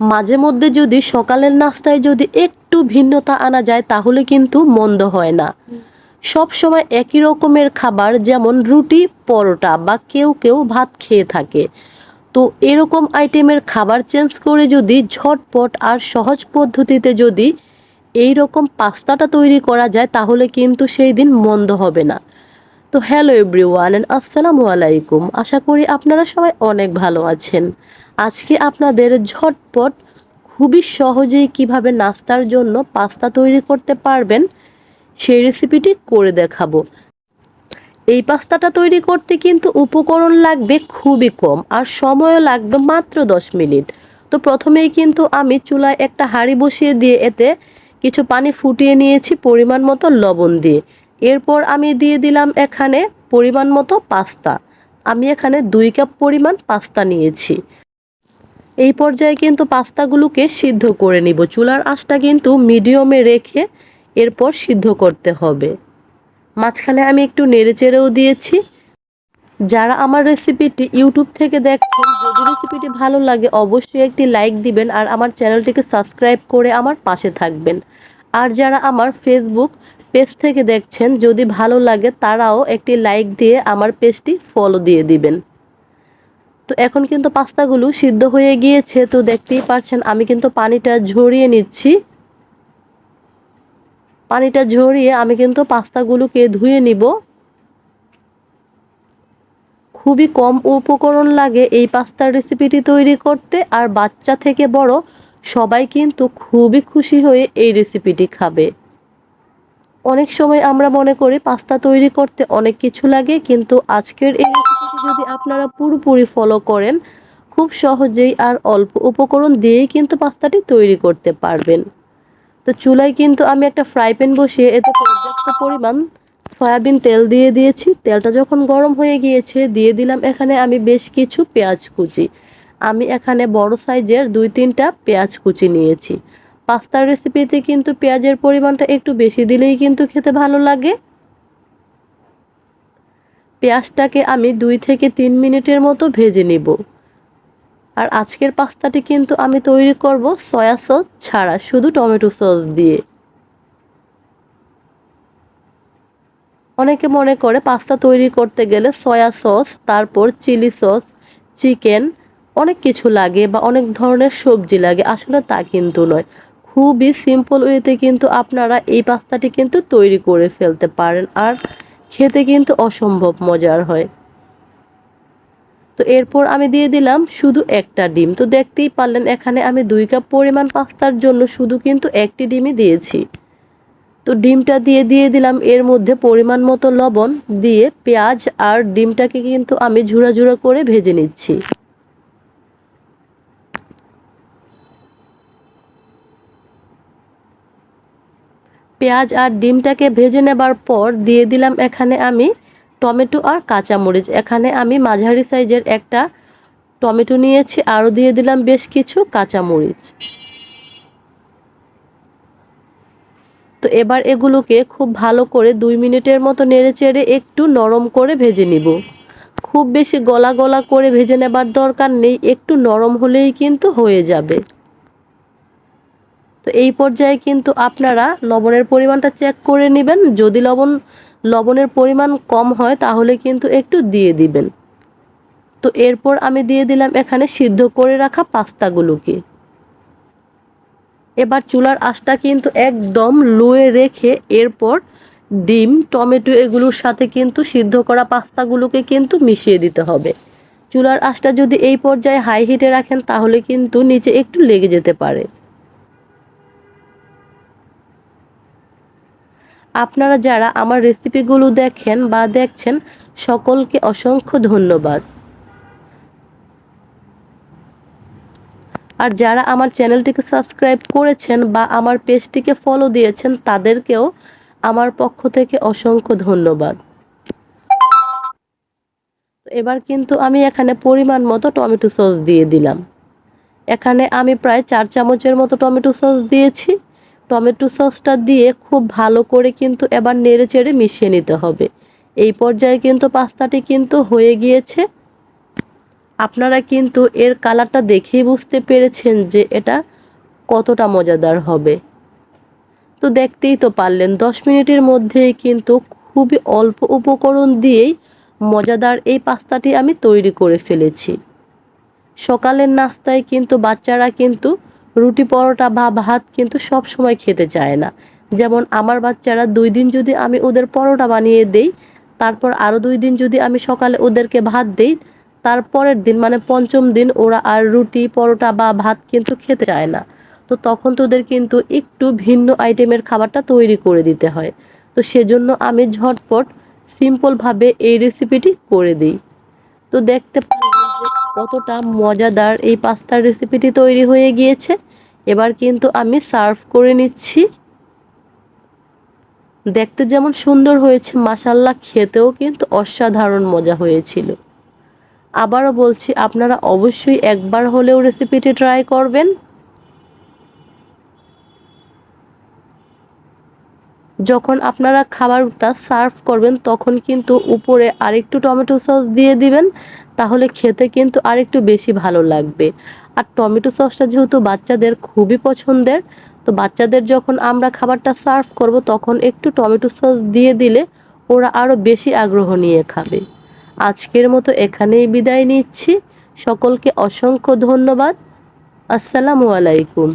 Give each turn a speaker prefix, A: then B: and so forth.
A: মাঝে মধ্যে যদি সকালের নাস্তায় যদি একটু ভিন্নতা আনা যায়, তাহলে কিন্তু মন্দ হয় না। সব সময় একই রকমের খাবার, যেমন রুটি, পরোটা বা কেউ কেউ ভাত খেয়ে থাকে। তো এরকম আইটেমের খাবার চেঞ্জ করে যদি ঝটপট আর সহজ পদ্ধতিতে যদি এই রকম পাস্তাটা তৈরি করা যায়, তাহলে কিন্তু সেই দিন মন্দ হবে না। তো হ্যালো এভরিওয়ান অ্যান্ড আসসালামু আলাইকুম। আশা করি আপনারা সবাই অনেক ভালো আছেন। আজকে আপনাদের ঝটপট খুবই সহজেই কীভাবে নাস্তার জন্য পাস্তা তৈরি করতে পারবেন সেই রেসিপিটি করে দেখাবো। এই পাস্তাটা তৈরি করতে কিন্তু উপকরণ লাগবে খুবই কম আর সময়ও লাগবে মাত্র দশ মিনিট। তো প্রথমেই কিন্তু আমি চুলায় একটা হাঁড়ি বসিয়ে দিয়ে এতে কিছু পানি ফুটিয়ে নিয়েছি পরিমাণ মতো লবণ দিয়ে। এরপর আমি দিয়ে দিলাম এখানে পরিমাণ মতো পাস্তা। আমি এখানে দুই কাপ পরিমাণ পাস্তা নিয়েছি। এই পর্যায়ে কিন্তু পাস্তাগুলোকে সিদ্ধ করে নিব। চুলার আঁচটা কিন্তু মিডিয়ামে রেখে এরপর সিদ্ধ করতে হবে। মাঝখানে আমি একটু নেড়ে চেড়েও দিয়েছি। যারা আমার রেসিপিটি ইউটিউব থেকে দেখছেন, যদি রেসিপিটি ভালো লাগে অবশ্যই একটি লাইক দিবেন আর আমার চ্যানেলটিকে সাবস্ক্রাইব করে আমার পাশে থাকবেন। আর যারা আমার ফেসবুক পেজ থেকে দেখছেন, যদি ভালো লাগে তারাও একটি লাইক দিয়ে আমার পেজটি ফলো দিয়ে দিবেন। তো এখন কিন্তু পাস্তাগুলো সিদ্ধ হয়ে গিয়েছে, তো দেখতেই পাচ্ছেন আমি কিন্তু পানিটা ঝরিয়ে নিচ্ছি। পানিটা ঝরিয়ে আমি কিন্তু পাস্তাগুলোকে ধুয়ে নিব। খুবই কম উপকরণ লাগে এই পাস্তার রেসিপিটি তৈরি করতে, আর বাচ্চা থেকে বড় সবাই কিন্তু খুবই খুশি হয়ে এই রেসিপিটি খাবে। অনেক সময় আমরা মনে করি পাস্তা তৈরি করতে অনেক কিছু লাগে, কিন্তু আজকের এই রেসিপিটি যদি আপনারা পুরোপুরি ফলো করেন, খুব সহজেই আর অল্প উপকরণ দিয়েই কিন্তু পাস্তাটি তৈরি করতে পারবেন। তো চুলায় কিন্তু আমি একটা ফ্রাই প্যান বসিয়ে এতে পর্যাপ্ত পরিমাণ সয়াবিন তেল দিয়ে দিয়েছি। তেলটা যখন গরম হয়ে গিয়েছে, দিয়ে দিলাম এখানে আমি বেশ কিছু পেঁয়াজ কুচি। আমি এখানে বড় সাইজের দুই তিনটা পেঁয়াজ কুচি নিয়েছি। পাস্তার রেসিপিতে কিন্তু পেঁয়াজের পরিমাণটা একটু বেশি দিলেই কিন্তু খেতে ভালো লাগে। পেঁয়াজটাকে আমি দুই থেকে তিন মিনিটের মতো ভেজে নিব। আর আজকের পাস্তাটি কিন্তু আমি তৈরি করব সয়া সস ছাড়া, শুধু টমেটো সস দিয়ে। অনেকে মনে করে পাস্তা তৈরি করতে গেলে সয়া সস, তারপর চিলি সস, চিকেন, অনেক কিছু লাগে বা অনেক ধরনের সবজি লাগে। আসলে তা কিন্তু নয়। খুবই সিম্পল ওয়েতে কিন্তু আপনারা এই পাস্তাটি কিন্তু তৈরি করে ফেলতে পারেন আর খেতে কিন্তু অসম্ভব মজার হয়। তো এরপর আমি দিয়ে দিলাম শুধু একটা ডিম। তো দেখতেই পারলেন এখানে আমি দুই কাপ পরিমাণ পাস্তার জন্য শুধু কিন্তু একটি ডিমই দিয়েছি। তো ডিমটা দিয়ে দিয়ে দিলাম। এর মধ্যে পরিমাণ মতো লবণ দিয়ে পেঁয়াজ আর ডিমটাকে কিন্তু আমি ঝুড়া ঝুড়া করে ভেজে নিচ্ছি। পেঁয়াজ আর ডিমটাকে ভেজে নেবার পর দিয়ে দিলাম এখানে আমি টমেটো আর কাঁচামরিচ। এখানে আমি মাঝারি সাইজের একটা টমেটো নিয়েছি, আরও দিয়ে দিলাম বেশ কিছু কাঁচামরিচ। তো এবার এগুলোকে খুব ভালো করে দুই মিনিটের মতো নেড়ে চেড়ে একটু নরম করে ভেজে নিব। খুব বেশি গলা গলা করে ভেজে নেবার দরকার নেই, একটু নরম হলেই কিন্তু হয়ে যাবে। তো এই পর্যায়ে কিন্তু আপনারা লবণের পরিমাণটা চেক করে নেবেন। যদি লবণ, লবণের পরিমাণ কম হয়, তাহলে কিন্তু একটু দিয়ে দিবেন। তো এরপর আমি দিয়ে দিলাম এখানে সিদ্ধ করে রাখা পাস্তাগুলোকে। এবার চুলার আঁচটা কিন্তু একদম লোয়ে রেখে এরপর ডিম, টমেটো এগুলোর সাথে কিন্তু সিদ্ধ করা পাস্তাগুলোকে কিন্তু মিশিয়ে দিতে হবে। চুলার আঁচটা যদি এই পর্যায়ে হাই হিটে রাখেন, তাহলে কিন্তু নিচে একটু লেগে যেতে পারে। আপনারা যারা আমার রেসিপিগুলো দেখেন বা দেখছেন, সকলকে অসংখ্য ধন্যবাদ। আর যারা আমার চ্যানেলটিকে সাবস্ক্রাইব করেছেন বা আমার পেজটিকে ফলো দিয়েছেন, তাদেরকেও আমার পক্ষ থেকে অসংখ্য ধন্যবাদ। এবার কিন্তু আমি এখানে পরিমাণ মতো টমেটো সস দিয়ে দিলাম। এখানে আমি প্রায় চার চামচের মতো টমেটো সস দিয়েছি। টমেটো সসটা দিয়ে খুব ভালো করে কিন্তু এবার নেড়ে চেড়ে মিশিয়ে নিতে হবে। এই পর্যায়ে কিন্তু পাস্তাটি কিন্তু হয়ে গিয়েছে। আপনারা কিন্তু এর কালারটা দেখেই বুঝতে পেরেছেন যে এটা কতটা মজাদার হবে। তো দেখতেই তো পারলেন, দশ মিনিটের মধ্যেই কিন্তু খুবই অল্প উপকরণ দিয়েই মজাদার এই পাস্তাটি আমি তৈরি করে ফেলেছি। সকালের নাস্তায় কিন্তু বাচ্চারা কিন্তু রুটি পরোটা বা ভাত কিন্তু সব সময় খেতে চায় না। যেমন আমার বাচ্চারা দুই দিন যদি আমি ওদের পরোটা বানিয়ে দেই, তারপর আরও দুই দিন যদি আমি সকালে ওদেরকে ভাত দেই তারপরের দিন মানে পঞ্চম দিন ওরা আর রুটি, পরোটা বা ভাত কিন্তু খেতে চায় না। তো তখন তোদের কিন্তু একটু ভিন্ন আইটেমের খাবারটা তৈরি করে দিতে হয়। তো সেজন্য আমি ঝটপট সিম্পলভাবে এই রেসিপিটি করে দিই। তো দেখতে পারলেন যে কতটা মজাদার এই পাস্তার রেসিপিটি তৈরি হয়ে গিয়েছে। এবার কিন্তু আমি সার্ভ করে নিচ্ছি। দেখতে যেমন সুন্দর হয়েছে মাসাল্লা খেতেও কিন্তু অসাধারণ মজা হয়েছিল। আবারও বলছি, আপনারা অবশ্যই একবার হলেও রেসিপিটি ট্রাই করবেন। যখন আপনারা খাবারটা সার্ভ করবেন, তখন কিন্তু উপরে আরেকটু টমেটো সস দিয়ে দিবেন, তাহলে খেতে কিন্তু আরেকটু বেশি ভালো লাগবে। আর টমেটো সসটা যেহেতু বাচ্চাদের খুবই পছন্দের, তো বাচ্চাদের যখন আমরা খাবারটা সার্ভ করব, তখন একটু টমেটো সস দিয়ে দিলে ওরা আরও বেশি আগ্রহ নিয়ে খাবে। আজকের মতো এখানেই বিদায় নিচ্ছি। সকলকে অসংখ্য ধন্যবাদ। আসসালামু আলাইকুম।